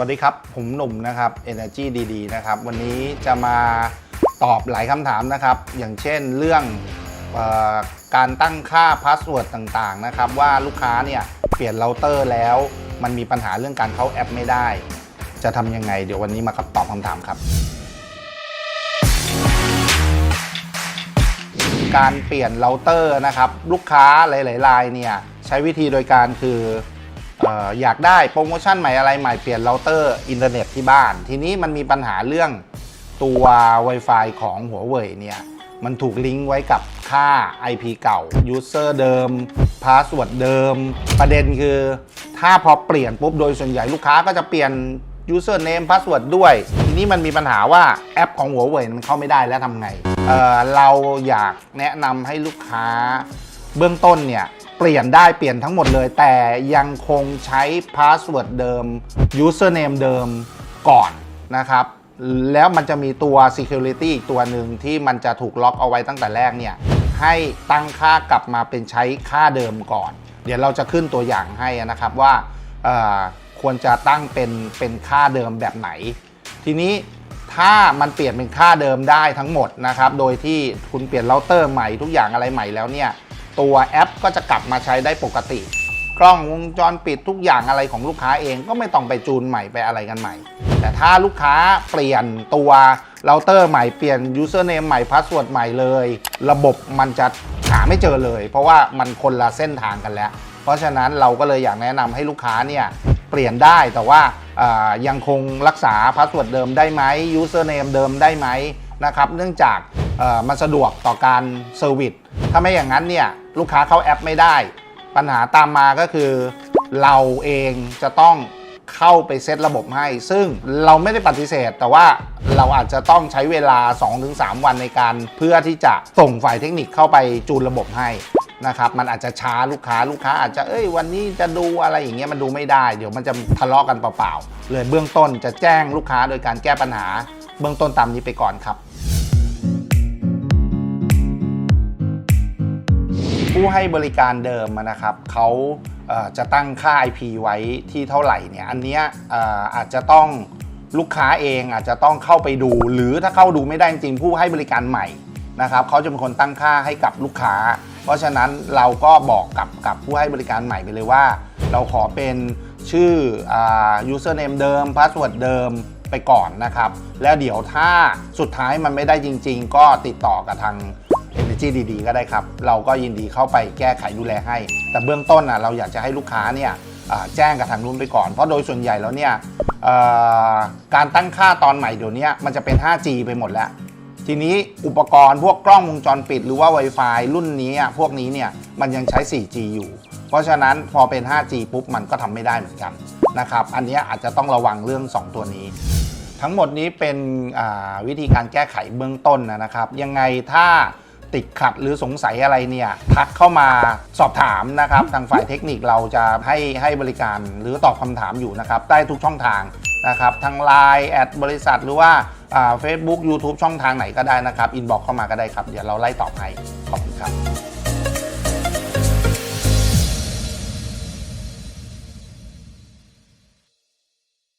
วัสดีครับ ผมหนุ่มนะครับ Energy ดีๆนะครับ วันนี้จะมาตอบหลายคำถามนะครับ อย่างเช่นเรื่องออการตั้งค่าพาสเวิร์ดต่างๆนะครับ ว่าลูกค้าเนี่ยเปลี่ยนเราเตอร์แล้ว มันมีปัญหาเรื่องการเข้าแอปไม่ได้ จะทำยังไง เดี๋ยววันนี้มาตอบคำถามครับ การเปลี่ยนเราเตอร์นะครับ ลูกค้าหลายๆรายเนี่ยใช้วิธีโดยการคือ ออยากได้โปรโมชั่นใหม่อะไรใหม่เปลี่ยนเราเตอร์อินเทอร์เน็ตที่บ้าน ทีนี้มันมีปัญหาเรื่องตัว Wi-Fi ของหัวเว่ยเนี่ย มันถูกลิงก์ไว้กับค่า IP เก่า User เดิม Password เดิม ประเด็นคือ ถ้าพอเปลี่ยนปุ๊บโดยส่วนใหญ่ลูกค้าก็จะเปลี่ยน username password ด้วย ทีนี้มันมีปัญหาว่าแอปของหัวเว่ยมันเข้าไม่ได้แล้วทำไงเเราอยากแนะนำให้ลูกค้าเบื้องต้นเนี่ย เปลี่ยนได้เปลี่ยนทั้งหมดเลย แต่ยังคงใช้ password เดิม username เดิมก่อนนะครับ แล้วมันจะมีตัว security อีกตัวหนึ่งที่มันจะถูกล็อกเอาไว้ตั้งแต่แรกเนี่ย ให้ตั้งค่ากลับมาเป็นใช้ค่าเดิมก่อน เดี๋ยวเราจะขึ้นตัวอย่างให้นะครับว่าควรจะตั้งเป็นเป็นค่าเดิมแบบไหน ทีนี้ถ้ามันเปลี่ยนเป็นค่าเดิมได้ทั้งหมดนะครับ โดยที่คุณเปลี่ยนเราเตอร์ใหม่ทุกอย่างอะไรใหม่แล้วเนี่ย ตัวแอปก็จะกลับมาใช้ได้ปกติ กล้องวงจรปิดทุกอย่างอะไรของลูกค้าเองก็ไม่ต้องไปจูนใหม่ไปอะไรกันใหม่ แต่ถ้าลูกค้าเปลี่ยนตัวเราเตอร์ใหม่เปลี่ยน username ใหม่พาสเวิร์ใหม่เลย ระบบมันจะหาไม่เจอเลย เพราะว่ามันคนละเส้นทางกันแล้ว เพราะฉะนั้นเราก็เลยอยากแนะนำให้ลูกค้าเนี่ยเปลี่ยนได้แต่ว่ายังคงรักษาพาสเวิร์ดเดิมได้ไหม username เดิมได้ไหมนะครับเนื่องจากมันสะดวกต่อการเซอร์วิส ถ้าไม่อย่างนั้นเนี่ยลูกค้าเข้าแอปไม่ได้ ปัญหาตามมาก็คือเราเองจะต้องเข้าไปเซตระบบให้ ซึ่งเราไม่ได้ปฏิเสธ แต่ว่าเราอาจจะต้องใช้เวลา 2-3 วันในการเพื่อที่จะส่งฝ่ายเทคนิคเข้าไปจูนระบบให้นะครับมันอาจจะช้าลูกค้าลูกค้าอาจจะเอ้ยวันนี้จะดูอะไรอย่างเงี้ยมันดูไม่ได้ เดี๋ยวมันจะทะเลาะกันเปล่าๆเลยเบื้องต้นจะแจ้งลูกค้าโดยการแก้ปัญหา เบื้องต้นตามนี้ไปก่อนครับ ผู้ให้บริการเดิมนะครับเขาจะตั้งค่า IP ไว้ที่เท่าไหร่เนี่ยอันเนี้ยอาจจะต้องลูกค้าเองอาจจะต้องเข้าไปดู หรือถ้าเข้าดูไม่ได้จริงๆผู้ให้บริการใหม่นะครับเขาจะเป็นคนตั้งค่าให้กับลูกค้า เพราะฉะนั้นเราก็บอกกับกับผู้ให้บริการใหม่ไปเลยว่า เราขอเป็นชื่ออา username เดิม password เดิมไปก่อนนะครับ แล้วเดี๋ยวถ้าสุดท้ายมันไม่ได้จริง ๆ ก็ติดต่อกับทาง Energy ดีๆ ก็ได้ครับ เราก็ยินดีเข้าไปแก้ไขดูแลให้ แต่เบื้องต้นนะเราอยากจะให้ลูกค้าเนี่ยแจ้งกับทางนู้นไปก่อน เพราะโดยส่วนใหญ่แล้วเนี่ยการตั้งค่าตอนใหม่เดี๋ยวนี้มันจะเป็น 5G ไปหมดแล้ว ทีนี้อุปกรณ์พวกกล้องวงจรปิด หรือว่า Wi-Fi รุ่นนี้พวกนี้เนี่ยมันยังใช้ 4G อยู่ เพราะฉะนั้นพอเป็น 5G ปุ๊บมันก็ทำไม่ได้เหมือนกันนะครับ อันนี้อาจจะต้องระวังเรื่อง 2 ตัวนี้ ทั้งหมดนี้เป็นวิธีการแก้ไขเบื้องต้นนะครับ ยังไงถ้า ติดขัดหรือสงสัยอะไรเนี่ยทักเข้ามาสอบถามนะครับ ทางฝ่ายเทคนิคเราจะให้ให้บริการหรือตอบคำถามอยู่นะครับได้ทุกช่องทางนะครับทาง Line แอดบริษัทหรือว่าเฟซบุ๊กยูทูบช่องทางไหนก็ได้นะครับอินบ็อกเข้ามาก็ได้ครับ เดี๋ยวเราไล่ตอบให้ขอบคุณครับ